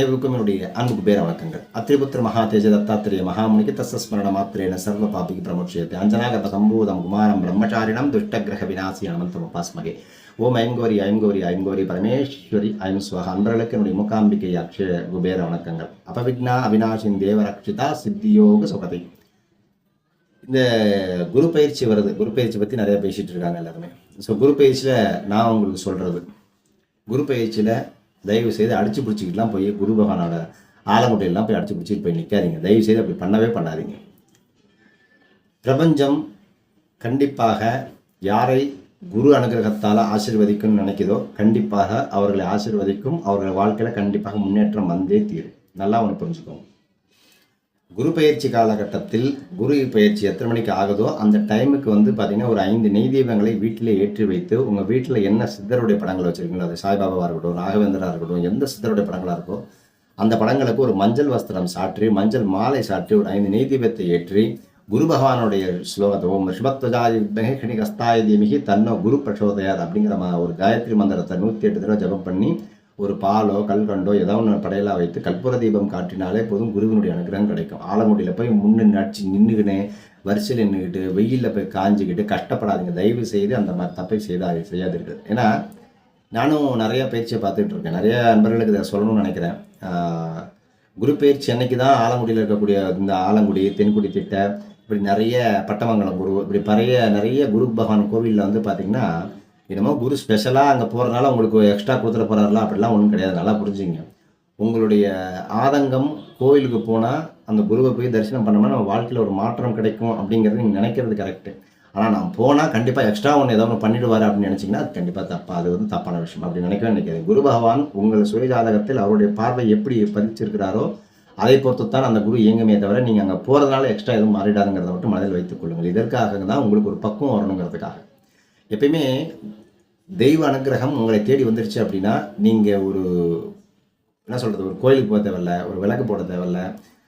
அனைவருக்கும் என்னுடைய அன்பு பேர வணக்கங்கள் அத்திரிபுத்திர மகாதேஜ தத்தாத்திரிய மகாமுனிக்கு தசஸ்மரண மாத்திரேன சர்வ பாபிக்கு பிரமோட்சியத்தை. அஞ்சனாகத சம்பூதம் குமாரம் பிரம்மச்சாரிணம் துஷ்டகிரக விநாசி அனந்தம் உபாஸ்மகே. ஓம் ஐங்கோரி ஐங்கோரி ஐங்கோரி பரமேஸ்வரி ஐம் சுவக. அன்பர்களுக்கு என்னுடைய மூகாம்பிகை அக்ஷய குபேர வணக்கங்கள் அபவிக்னா அவினாஷின் தேவரக்ஷிதா சித்தியோக சுகதை இந்த குரு பயிற்சி வருது. குரு பயிற்சி பற்றி நிறைய பேசிகிட்டு இருக்காங்க எல்லாருமே. ஸோ குரு பயிற்சியில் நான் உங்களுக்கு சொல்கிறது குரு பயிற்சியில் தயவு செய்து அடிச்சு பிடிச்சிக்கிட்டுலாம் போய் குரு பகவானோட ஆலங்குட்டையெல்லாம் போய் அடிச்சு பிடிச்சிட்டு போய் நிற்காதீங்க தயவு செய்து அப்படி பண்ணவே பண்ணாதீங்க. பிரபஞ்சம் கண்டிப்பாக யாரை குரு அனுகிரகத்தால் ஆசிர்வதிக்கும்னு நினைக்குதோ கண்டிப்பாக அவர்களை ஆசிர்வதிக்கும் அவர்கள் வாழ்க்கையில் கண்டிப்பாக முன்னேற்றம் வந்தே தீரும். நல்லா ஒன்று புரிஞ்சுக்கோங்க. குரு பயிற்சி காலகட்டத்தில் குரு பயிற்சி எத்தனை மணிக்கு ஆகுதோ அந்த டைமுக்கு வந்து பார்த்தீங்கன்னா ஒரு ஐந்து நெய் தீபங்களை வீட்டிலே ஏற்றி வைத்து உங்கள் வீட்டில் என்ன சித்தருடைய படங்கள் வச்சுருக்கீங்களோ அது சாய்பாபாவாக இருக்கட்டும் ராகவேந்தராக இருக்கட்டும் எந்த சித்தருடைய படங்களாக இருக்கோ அந்த படங்களுக்கு ஒரு மஞ்சள் வஸ்திரம் சாற்றி மஞ்சள் மாலை சாற்றி ஒரு ஐந்து நெய் தீபத்தை ஏற்றி குரு பகவானுடைய ஸ்லோகத்தை ஓம் ரிஷபத்வஜாதி மெகணி தன்னோ குரு பிரச்சோதயார் அப்படிங்கிற ஒரு காயத்ரி மந்திரத்தை நூற்றி எட்டு தடவை ஜபம் பண்ணி ஒரு பாலோ கல்கண்டோ ஏதோ ஒன்று படையலாக வைத்து கற்பூர தீபம் காட்டினாலே போதும் குருவினுடைய அனுகிரகம் கிடைக்கும். ஆலங்குடியில் போய் முன்னு நடிச்சு நின்றுக்கினே வரிசையில் நின்றுக்கிட்டு வெயிலில் போய் காஞ்சிக்கிட்டு கஷ்டப்படாதீங்க. தயவு செய்து அந்த மாதிரி தப்பை செய்தா செய்யாதீர்கள். ஏன்னா நானும் நிறையா பயிற்சியை பார்த்துட்டு இருக்கேன். நிறைய நண்பர்களுக்கு இதை சொல்லணும்னு நினைக்கிறேன். குரு பயிற்சி அன்னைக்கு தான் ஆலங்குடியில் இருக்கக்கூடிய இந்த ஆலங்குடி தென்குடி திட்ட இப்படி நிறைய பட்டமங்கலம் குரு இப்படி பழைய நிறைய குரு பகவான் கோவிலில் வந்து பார்த்திங்கன்னா என்னமோ குரு ஸ்பெஷலாக அங்கே போகிறதுனால உங்களுக்கு எக்ஸ்ட்ரா கொடுத்துட போகிறாருலாம் அப்படிலாம் ஒன்றும் கிடையாது. நல்லா புரிஞ்சுங்க. உங்களுடைய ஆதங்கம் கோவிலுக்கு போனால் அந்த குருவை போய் தரிசனம் பண்ணோம்னா நம்ம வாழ்க்கையில் ஒரு மாற்றம் கிடைக்கும் அப்படிங்கிறது நீங்கள் நினைக்கிறது கரெக்டு ஆனால் நான் போனால் கண்டிப்பாக எக்ஸ்ட்ரா ஒன்று ஏதோ ஒன்று பண்ணிடுவார் அப்படின்னு நினச்சிங்கன்னா அது கண்டிப்பாக தப்பா அது வந்து தப்பான விஷயம் அப்படி நினைக்கவே நினைக்காது குரு பகவான் உங்கள் சுயஜாதகத்தில் அவருடைய பார்வை எப்படி பதிச்சிருக்கிறாரோ அதை பொறுத்து தான் அந்த குரு இயங்குமே தவிர நீங்கள் அங்கே போகிறதுனால எக்ஸ்ட்ரா எதுவும் மாறிடாதுங்கிறத மட்டும் மனதில் வைத்துக் கொள்ளுங்கள். இதற்காக தான் உங்களுக்கு ஒரு பக்குவம் வரணுங்கிறதுக்காக. எப்பயுமே தெய்வ அனுகிரகம் உங்களை தேடி வந்துருச்சு அப்படின்னா நீங்கள் ஒரு என்ன சொல்கிறது ஒரு கோயிலுக்கு போக தேவையில்ல ஒரு விளக்கு போட தேவையில்ல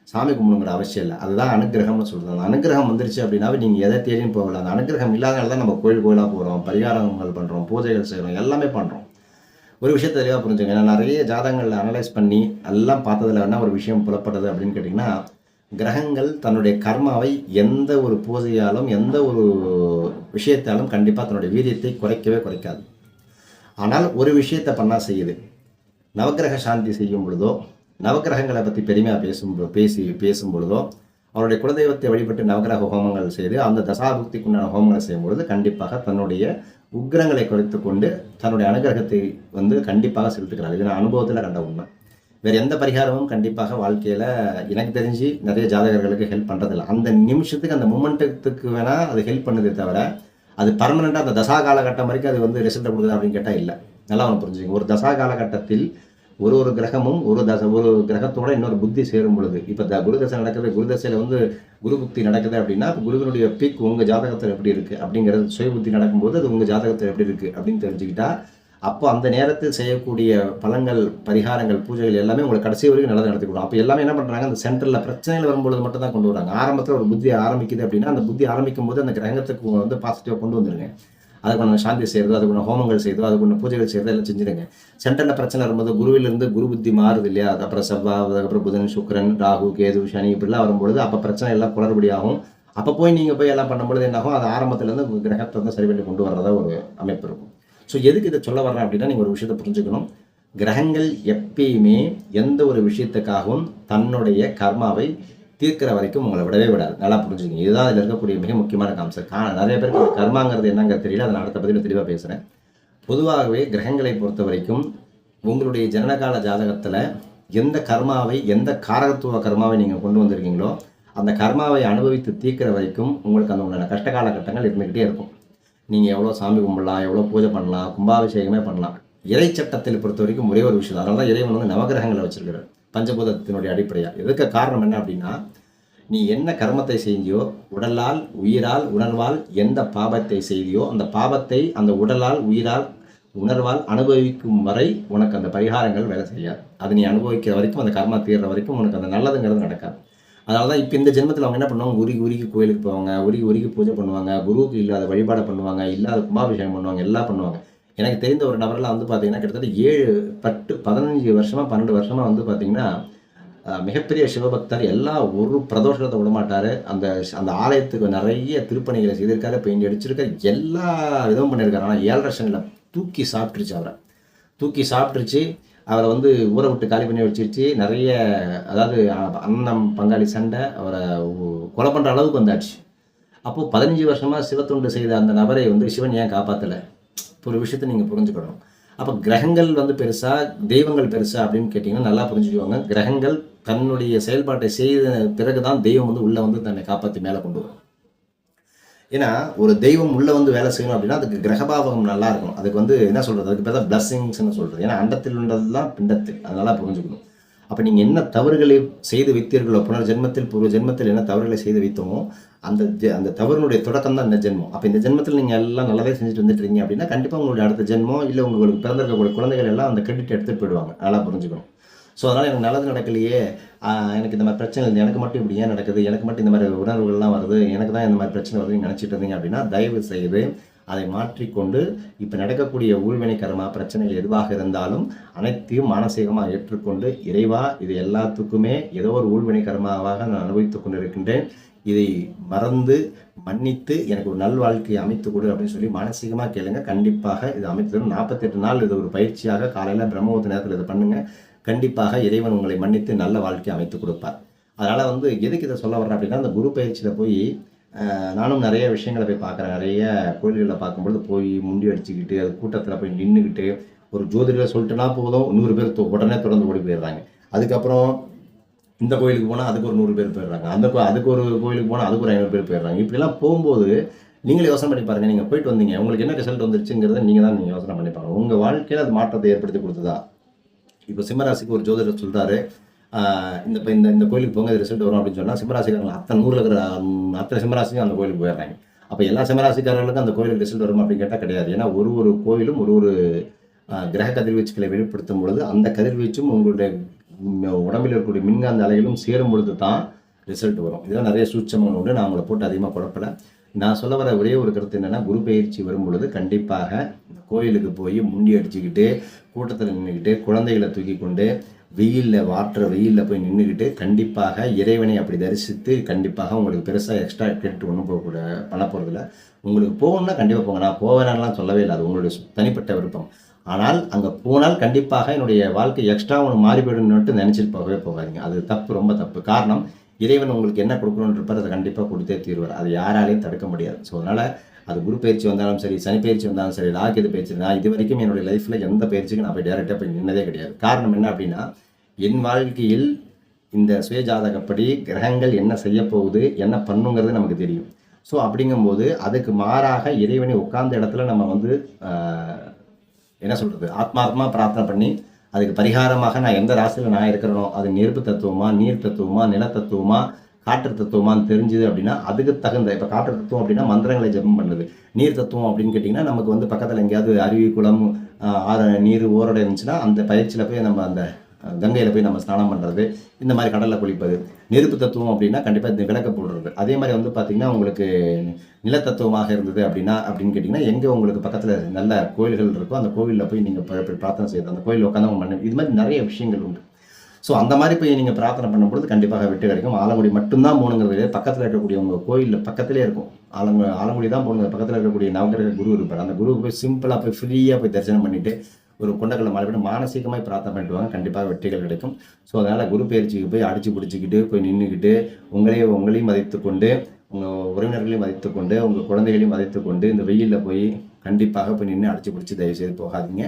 சாமி கும்பிடுங்கிற அவசியம் இல்லை. அதுதான் அனுகிரகம்னு சொல்கிறது அந்த அனுகிரகம் வந்துருச்சு அப்படின்னாவே நீங்கள் எதை தேடின்னு போகல. அந்த அனுகிரகம் இல்லாதனால தான் நம்ம கோயில் கோயிலாக போகிறோம் பரிகாரங்கள் பண்ணுறோம் பூஜைகள் செய்கிறோம் எல்லாமே பண்ணுறோம் ஒரு விஷயத்தை தெளிவாக புரிஞ்சுங்க ஏன்னா நிறைய ஜாதகங்களில் அனலைஸ் பண்ணி எல்லாம் பார்த்ததில் என்ன ஒரு விஷயம் புலப்படுறது அப்படின்னு கேட்டிங்கன்னா கிரகங்கள் தன்னுடைய கர்மாவை எந்த ஒரு பூஜையாலும் எந்த ஒரு விஷயத்தாலும் கண்டிப்பாக தன்னுடைய வீரியத்தை குறைக்கவே குறைக்காது. ஆனால் ஒரு விஷயத்தை பண்ணால் செய்யுது. நவக்கிரக சாந்தி செய்யும் பொழுதோ நவக்கிரகங்களை பற்றி பெருமையாக பேசும் பேசி பேசும் பொழுதோ அவருடைய குலதெய்வத்தை வழிபட்டு நவகிரக ஹோமங்கள் செய்து அந்த தசாபுக்திக்குண்டான ஹோமங்களை செய்யும் பொழுது கண்டிப்பாக தன்னுடைய உக்கிரங்களை குறைத்து கொண்டு தன்னுடைய அனுகிரகத்தை வந்து கண்டிப்பாக செலுத்துக்கிறார் இது நான் அனுபவத்தில் கண்ட உண்மை. வேறு எந்த பரிகாரமும் கண்டிப்பாக வாழ்க்கையில் எனக்கு தெரிஞ்சு நிறைய ஜாதகர்களுக்கு ஹெல்ப் பண்ணுறதில்ல அந்த நிமிஷத்துக்கு அந்த மூமெண்ட்டுக்கு வேணால் அது ஹெல்ப் பண்ணுதே தவிர அது பர்மனெண்ட்டாக அந்த தசா காலகட்டம் வரைக்கும் அது வந்து ரிசல்ட்டை கொடுக்குது அப்படின்னு கேட்டால் இல்லை. நல்லா ஒன்று புரிஞ்சுங்க ஒரு தசா காலகட்டத்தில் ஒரு ஒரு கிரகமும் ஒரு தச ஒரு கிரகத்தோட இன்னொரு புத்தி சேரும் பொழுது இப்போ த குருதசை நடக்குது குருதசையில் வந்து குரு புக்தி நடக்குது அப்படின்னா குருவினுடைய பீக் உங்கள் ஜாதகத்தில் எப்படி இருக்குது அப்படிங்கிறது சுய புத்தி நடக்கும்போது அது உங்கள் ஜாதகத்தில் எப்படி இருக்குது அப்படின்னு தெரிஞ்சுக்கிட்டா அப்போ அந்த நேரத்தில் செய்யக்கூடிய பழங்கள் பரிகாரங்கள் பூஜைகள் எல்லாமே உங்களுக்கு கடைசி வரைக்கும் நல்லது நடத்தி கொடுக்கும். அப்போ எல்லாமே என்ன பண்ணுறாங்க அந்த சென்டரில் பிரச்சனைகள் வரும்பொழுது மட்டும் தான் கொண்டு வராங்க. ஆரம்பத்தில் ஒரு புத்தி ஆரம்பிக்குது அப்படின்னா அந்த புத்தி ஆரம்பிக்கும் போது அந்த கிரகத்துக்கு வந்து பாசிட்டிவாக கொண்டு வந்துருங்க. அதுக்கு சாந்தி செய்கிறதோ அதுக்கு ஹோமங்கள் செய்யறதோ அதுக்கு பூஜைகள் செய்யறதோ எல்லாம் செஞ்சுருங்க. சென்டரில் பிரச்சனை வரும்போது குருவிலிருந்து குரு புத்தி மாறுது இல்லையா? அதுக்கப்புறம் செவ்வா அதுக்கப்புறம் புதன் சுக்கரன் ராகு கேது சனி இப்படிலாம் வரும்பொழுது அப்போ பிரச்சனை எல்லாம் குளறுபடியாகும் அப்போ போய் நீங்கள் போய் எல்லாம் பண்ணும்பொழுது என்னாகும் அது ஆரம்பத்துலேருந்து கிரகத்தை வந்து சரி பண்ணி கொண்டு வர்றதா ஒரு அமைப்பு இருக்கும். ஸோ எதுக்கு இதை சொல்ல வர்றேன் அப்படின்னா நீங்கள் ஒரு விஷயத்தை புரிஞ்சுக்கணும். கிரகங்கள் எப்பயுமே எந்த ஒரு விஷயத்துக்காகவும் தன்னுடைய கர்மாவை தீர்க்கிற வரைக்கும் உங்களை விடவே விடாது. நல்லா புரிஞ்சுக்கங்க. இதுதான் அதில் இருக்கக்கூடிய மிக முக்கியமான கான்செப்ட் கா நிறைய பேருக்கு கர்மாங்கிறது என்னங்கிறது தெரியல. அதை நான் அடுத்த பதிவில் தெளிவாக பேசுகிறேன் பொதுவாகவே கிரகங்களை பொறுத்த வரைக்கும் உங்களுடைய ஜனனகால ஜாதகத்தில் எந்த கர்மாவை எந்த காரகத்துவ கர்மாவை நீங்கள் கொண்டு வந்திருக்கீங்களோ அந்த கர்மாவை அனுபவித்து தீர்க்கிற வரைக்கும் உங்களுக்கு அந்த உண்டான கஷ்ட காலகட்டங்கள் இருந்துக்கிட்டே இருக்கும். நீங்கள் எவ்வளோ சாமி கும்பிடலாம் எவ்வளோ பூஜை பண்ணலாம் கும்பாபிஷேகமே பண்ணலாம். இறை சட்டத்தில் பொறுத்த வரைக்கும் ஒரே ஒரு விஷயம் அதனால தான் இறைவன் வந்து நவகிரகங்களை வச்சிருக்கிறார். பஞ்சபூதத்தினுடைய அடிப்படையாக எதுக்கு காரணம் என்ன அப்படின்னா நீ என்ன கர்மத்தை செய்தியோ உடலால் உயிரால் உணர்வால் எந்த பாபத்தை செய்தியோ அந்த பாபத்தை அந்த உடலால் உயிரால் உணர்வால் அனுபவிக்கும் வரை உனக்கு அந்த பரிகாரங்கள் வேலை செய்யாது. அது நீ அனுபவிக்கிற வரைக்கும் அந்த கர்மா தீர்ற வரைக்கும் உனக்கு அந்த நல்லதுங்கிறது நடக்காது. அதனால தான் இப்போ இந்த ஜென்மத்தில் அவங்க என்ன பண்ணுவாங்க? உருகி உருகி கோயிலுக்கு போவாங்க. உருகி உருகி பூஜை பண்ணுவாங்க. குருவுக்கு இல்லாத வழிபாடு பண்ணுவாங்க. இல்லாத கும்பாபிஷேகம் பண்ணுவாங்க. எல்லாம் பண்ணுவாங்க. எனக்கு தெரிந்த ஒரு நபர்லாம் வந்து பார்த்தீங்கன்னா கிட்டத்தட்ட ஏழு பத்து பதினஞ்சு வருஷமாக பன்னெண்டு வருஷமாக வந்து பார்த்தீங்கன்னா மிகப்பெரிய சிவபக்தர் எல்லா ஒரு பிரதோஷத்தை விடமாட்டார். அந்த அந்த ஆலயத்துக்கு நிறைய திருப்பணிகளை செய்திருக்காரு பெயிண்ட் அடிச்சிருக்காரு எல்லா இதுவும் பண்ணியிருக்காரு ஆனால் ஏழரை சனில் தூக்கி சாப்பிட்டுருச்சு அவரை. தூக்கி சாப்பிட்டுருச்சு. அவரை வந்து ஊரை விட்டு காலி பண்ணி வச்சிருச்சு நிறைய அதாவது அண்ணன் பங்காளி சண்டை அவரை கொலை பண்ணுற அளவுக்கு வந்தாச்சு. அப்போது பதினஞ்சு வருஷமாக சிவத்தொண்டு செய்த அந்த நபரை வந்து சிவன் ஏன் காப்பாற்றலை ஒரு விஷயத்தை நீங்கள் புரிஞ்சுக்கணும். அப்போ கிரகங்கள் வந்து பெருசா தெய்வங்கள் பெருசா அப்படின்னு கேட்டிங்கன்னா நல்லா புரிஞ்சுக்குவாங்க. கிரகங்கள் தன்னுடைய செயல்பாட்டை செய்த பிறகு தான் தெய்வம் வந்து உள்ளே வந்து தன்னை காப்பாற்றி மேலே கொண்டு வரும். ஏன்னா ஒரு தெய்வம் உள்ளே வந்து வேலை செய்யணும் அப்படின்னா அதுக்கு கிரகபாவகம் நல்லா இருக்கும் அதுக்கு வந்து என்ன சொல்கிறது அதுக்கு பேர் தான் பிளஸ்ஸிங்ஸ்னு சொல்கிறது ஏன்னா அண்டத்தில் உள்ளதெல்லாம் பிண்டத்தில் அதனால் புரிஞ்சுக்கணும். அப்போ நீங்கள் என்ன தவறுகளை செய்து வைத்தீர்களோ புனர் ஜென்மத்தில் பூர்வ ஜென்மத்தில் என்ன தவறுகளை செய்து வைத்தோமோ அந்த ஜெ- அந்த தவறுனுடைய தொடக்கம் தான் இந்த ஜென்மம். அப்போ இந்த ஜென்மத்தில் நீங்கள் எல்லாம் நல்லதே செஞ்சுட்டு வந்துட்டு இருக்கீங்க அப்படின்னா கண்டிப்பாக உங்களுடைய அடுத்த ஜென்மம் இல்லை உங்களுக்கு பிறந்திருக்கக்கூடிய குழந்தைகள் எல்லாம் அந்த கிரெடிட் எடுத்துகிட்டு போயிடுவாங்க. நல்லா புரிஞ்சுக்கணும். ஸோ அதனால் எனக்கு நல்லது நடக்கலையே. எனக்கு இந்த மாதிரி பிரச்சனை இல்லை எனக்கு மட்டும் இப்படி ஏன் நடக்குது? எனக்கு மட்டும் இந்த மாதிரி உணர்வுகள்லாம் வருது. எனக்கு தான் இந்த மாதிரி பிரச்சனை வருதுன்னு நினச்சிட்டு இருந்தீங்க அப்படின்னா தயவு செய்து அதை மாற்றிக்கொண்டு இப்போ நடக்கக்கூடிய ஊழ்வினை கர்மா பிரச்சனைகள் எதுவாக இருந்தாலும் அனைத்தையும் மானசீகமாக ஏற்றுக்கொண்டு இறைவா இது எல்லாத்துக்குமே ஏதோ ஒரு ஊழ்வினை கர்மாவாக நான் அனுபவித்துக் கொண்டிருக்கின்றேன். இதை மறந்து மன்னித்து எனக்கு ஒரு நல் வாழ்க்கையை அமைத்து கொடு அப்படின்னு சொல்லி மானசீகமாக கேளுங்க. கண்டிப்பாக இது அமைத்து தரும் நாற்பத்தெட்டு நாள் இது ஒரு பயிற்சியாக காலையில் பிரம்மபுத்த நேரத்தில் இதை பண்ணுங்கள் கண்டிப்பாக இறைவன் உங்களை மன்னித்து நல்ல வாழ்க்கையை அமைத்து கொடுப்பார். அதனால் வந்து எதுக்கு இதை சொல்ல வர்றேன் அப்படின்னா அந்த குரு பயிற்சியில் போய் நானும் நிறைய விஷயங்களை போய் பார்க்குறேன். நிறைய கோயில்களில் பார்க்கும்பொழுது போய் முண்டி அடிச்சுக்கிட்டு அது கூட்டத்தில் போய் நின்றுக்கிட்டு ஒரு ஜோதிடரை சொல்லிட்டுனா போதும் நூறு பேர் உடனே தொடர்ந்து ஓடி போயிடுறாங்க. அதுக்கப்புறம் இந்த கோயிலுக்கு போனால் அதுக்கு ஒரு நூறு பேர் போயிடுறாங்க. அந்த கோ- அதுக்கு ஒரு கோயிலுக்கு போனால் அதுக்கு ஒரு ஐநூறு பேர் போயிடுறாங்க. இப்படிலாம் போகும்போது நீங்களே யோசனை பண்ணி பாருங்கள் நீங்கள் போயிட்டு வந்தீங்க. உங்களுக்கு என்ன ரிசல்ட் வந்துருச்சுங்கிறத நீங்கள் தான் நீங்கள் யோசனை பண்ணி பாருங்கள் உங்கள் வாழ்க்கையில் அது மாற்றத்தை ஏற்படுத்தி கொடுத்ததா? இப்போ சிம்மராசிக்கு ஒரு ஜோதிடர் சொல்கிறாரு இந்த இப்போ இந்த இந்த கோயிலுக்கு போங்க ரிசல்ட் வரும் அப்படின்னு சொன்னால் சிம்மராசிக்காரங்க அத்தனை ஊரில் இருக்கிற அத்தனை சிம்மராசிக்கும் அந்த கோயிலுக்கு போயிடுறாங்க. அப்போ எல்லா சிம்மராசிக்காரர்களுக்கும் அந்த கோயிலுக்கு ரிசல்ட் வரும் அப்படின்னு கேட்டால் கிடையாது. ஏன்னா ஒரு ஒரு கோயிலும் ஒரு ஒரு கிரக கதிர்வீச்சுகளை வெளிப்படுத்தும் பொழுது அந்த கதிர்வீச்சும் உங்களுடைய உடம்பில் இருக்கக்கூடிய மின்காந்த அலைகளும் சேரும் பொழுது தான் ரிசல்ட் வரும். இதெல்லாம் நிறைய சூட்சமங்கள் உண்டு. நான் உங்களை போட்டு அதிகமாக குழப்பலை. நான் சொல்ல வர ஒரே ஒரு கருத்து என்னென்னா குரு பயிற்சி வரும் பொழுது கண்டிப்பாக கோயிலுக்கு போய் முண்டி அடிச்சுக்கிட்டு கூட்டத்தில் நின்றுக்கிட்டு குழந்தைகளை தூக்கி கொண்டு வெயிலில் வாட்டுற வெயிலில் போய் நின்றுக்கிட்டு கண்டிப்பாக இறைவனை அப்படி தரிசித்து கண்டிப்பாக உங்களுக்கு பெருசாக எக்ஸ்ட்ரா கிரெடிட் ஒன்றும் போகக்கூட பண்ண போகிறதில்ல உங்களுக்கு போகணும்னா கண்டிப்பாக போங்க. நான் போவேனாலாம் சொல்லவே இல்லை. அது உங்களுடைய தனிப்பட்ட விருப்பம். ஆனால் அங்கே போனால் கண்டிப்பாக என்னுடைய வாழ்க்கை எக்ஸ்ட்ரா ஒன்று மாறி போயிடும்னு நினச்சிட்டு போகவே போகாதீங்க. அது தப்பு ரொம்ப தப்பு. காரணம் இறைவன் உங்களுக்கு என்ன கொடுக்கணும்னு இருப்பார் அதை கண்டிப்பாக கொடுத்தே தீர்வார். அது யாராலையும் தடுக்க முடியாது. ஸோ அதனால் அது குரு பயிற்சி வந்தாலும் சரி சனி பயிற்சி வந்தாலும் சரி ராக்கெது பயிற்சி நான் இது வரைக்கும் என்னுடைய லைஃப்பில் எந்த பயிற்சிக்கும் நான் போய் டேரெக்டாக போய் நின்னதே கிடையாது. காரணம் என்ன அப்படின்னா என் வாழ்க்கையில் இந்த சுயஜாதகப்படி கிரகங்கள் என்ன செய்ய போகுது என்ன பண்ணுங்கிறது நமக்கு தெரியும். ஸோ அப்படிங்கும்போது அதுக்கு மாறாக இறைவனை உட்கார்ந்த இடத்துல நம்ம வந்து என்ன சொல்கிறது ஆத்மாத்மா பிரார்த்தனை பண்ணி அதுக்கு பரிகாரமாக நான் எந்த ராசியில் நான் இருக்கிறனோ அது நெருப்பு தத்துவமா நீர் தத்துவமா நில தத்துவமா காற்று தத்துவமான்னு தெரிஞ்சுது அப்படின்னா அதுக்கு தகுந்த இப்போ காற்று தத்துவம் அப்படின்னா மந்திரங்களை ஜெபம் பண்ணுது. நீர் தத்துவம் அப்படின்னு கேட்டிங்கன்னா நமக்கு வந்து பக்கத்தில் எங்கேயாவது அருவி குளம் ஆறு நீர் ஓரோட இருந்துச்சுன்னா அந்த பயிற்சியில் போய் நம்ம அந்த கங்கையில் போய் நம்ம ஸ்நானம் பண்ணுறது இந்த மாதிரி கடலில் குளிப்பது நெருப்பு தத்துவம் அப்படின்னா கண்டிப்பாக இந்த விளக்க போடுறது. அதே மாதிரி வந்து பார்த்திங்கன்னா உங்களுக்கு நிலத்தத்துவமாக இருந்தது அப்படின்னா அப்படின்னு கேட்டிங்கன்னா எங்கே உங்களுக்கு பக்கத்தில் நல்ல கோயில்கள் இருக்கோ அந்த கோவிலில் போய் நீங்கள் பிரார்த்தனை செய்யறது அந்த கோயில் உட்காந்து அவங்க பண்ணு இது மாதிரி நிறைய விஷயங்கள் உண்டு. ஸோ அந்த மாதிரி போய் நீங்கள் பிரார்த்தனை பண்ணும்பொழுது கண்டிப்பாக வெற்றி கிடைக்கும். ஆலங்குடி மட்டும்தான் போகணுங்கிறது பக்கத்தில் இருக்கக்கூடிய உங்கள் கோயிலில் பக்கத்திலே இருக்கும். ஆலங்கு ஆலங்குடி தான் போகணுங்க பக்கத்தில் இருக்கக்கூடிய நவகிரக குரு இருப்பார். அந்த குருவுக்கு போய் சிம்பிளாக போய் ஃப்ரீயாக போய் தரிசனம் பண்ணிட்டு ஒரு கொண்டக்கல்ல மழை மானசீகமாக பிரார்த்தனை பண்ணிடுவாங்க. கண்டிப்பாக வெற்றிகள் கிடைக்கும். ஸோ அதனால் குரு பயிற்சிக்கு போய் அடித்து பிடிச்சிக்கிட்டு போய் நின்றுக்கிட்டு உங்களையும் உங்களையும் மதித்து கொண்டு உங்கள் உறவினர்களையும் மதித்து கொண்டு உங்கள் குழந்தைகளையும் மதித்து கொண்டு இந்த வெயிலில் போய் கண்டிப்பாக போய் நின்று அடித்து பிடிச்சி தயவுசெய்து போகாதீங்க.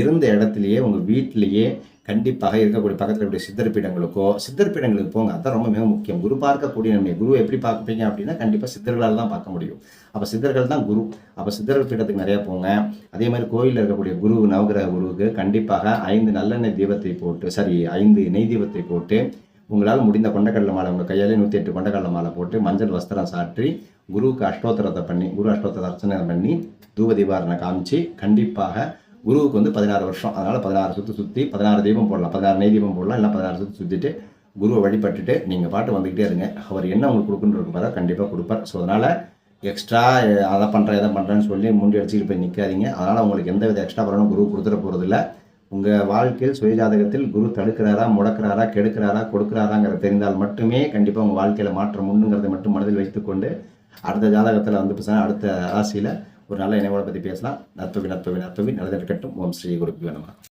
இருந்த இடத்துலையே உங்கள் வீட்டிலையே கண்டிப்பாக இருக்கக்கூடிய பக்கத்தில் இருக்கக்கூடிய சித்தர் பீடங்களுக்கோ சித்தர் பீடங்களுக்கு போங்க. அதான் ரொம்ப மிக முக்கியம். குரு பார்க்கக்கூடிய நம்ம குரு எப்படி பார்ப்பீங்க அப்படின்னா கண்டிப்பாக சித்தர்களால் தான் பார்க்க முடியும். அப்போ சித்தர்கள் தான் குரு. அப்போ சித்தர்கள் பீடத்துக்கு நிறையா போங்க. அதே மாதிரி கோயிலில் இருக்கக்கூடிய குரு நவகிரக குருவுக்கு கண்டிப்பாக ஐந்து நல்லெண்ணெய் தீபத்தை போட்டு சரி ஐந்து நெய் தீபத்தை போட்டு உங்களால் முடிந்த கொண்டக்கடலை மாலை உங்கள் கையாலே நூற்றி எட்டு கொண்டக்கடலை மாலை போட்டு மஞ்சள் வஸ்திரம் சாற்றி குருவுக்கு அஷ்டோத்திரத்தை பண்ணி குரு அஷ்டோத்திர அர்ச்சனை பண்ணி தூப தீபாரணை காமிச்சு கண்டிப்பாக குருவுக்கு வந்து பதினாறு வருஷம். அதனால் பதினாறு சுற்று சுற்றி பதினாறு தீபம் போடலாம். பதினாறு நெய் தீபம் போடலாம். இல்லை பதினாறு சுற்று சுற்றிட்டு குருவை வழிபட்டுட்டு நீங்கள் பாட்டு வந்துக்கிட்டே இருங்க. அவர் என்ன உங்களுக்கு கொடுக்குன்னு பாரு கண்டிப்பாக கொடுப்பார். ஸோ அதனால் எக்ஸ்ட்ரா அதை பண்ணுறேன் எதை பண்ணுறேன்னு சொல்லி முண்டி அடிச்சுட்டு போய் நிற்காதீங்க அதனால் உங்களுக்கு எந்த வித எக்ஸ்ட்ரா பலனும் குரு கொடுத்துட போகிறதில்ல உங்கள் வாழ்க்கையில் சுயஜாதகத்தில் குரு தடுக்கிறாரா முடக்கிறாரா கெடுக்கிறாரா கொடுக்குறாராங்கிறது தெரிந்தால் மட்டுமே கண்டிப்பாக உங்கள் வாழ்க்கையில் மாற்றம் உண்டுங்கிறத மட்டும் மனதில் வைத்துக்கொண்டு அடுத்த ஜாதகத்தில் வந்து பேசினா அடுத்த ராசியில் ஒரு நல்ல நினைவோட பற்றி பேசலாம். நத்துவி நத்துவி நத்துவி. நல்லது இருக்கட்டும். ஓம் ஸ்ரீ குருப்பி வேணுமா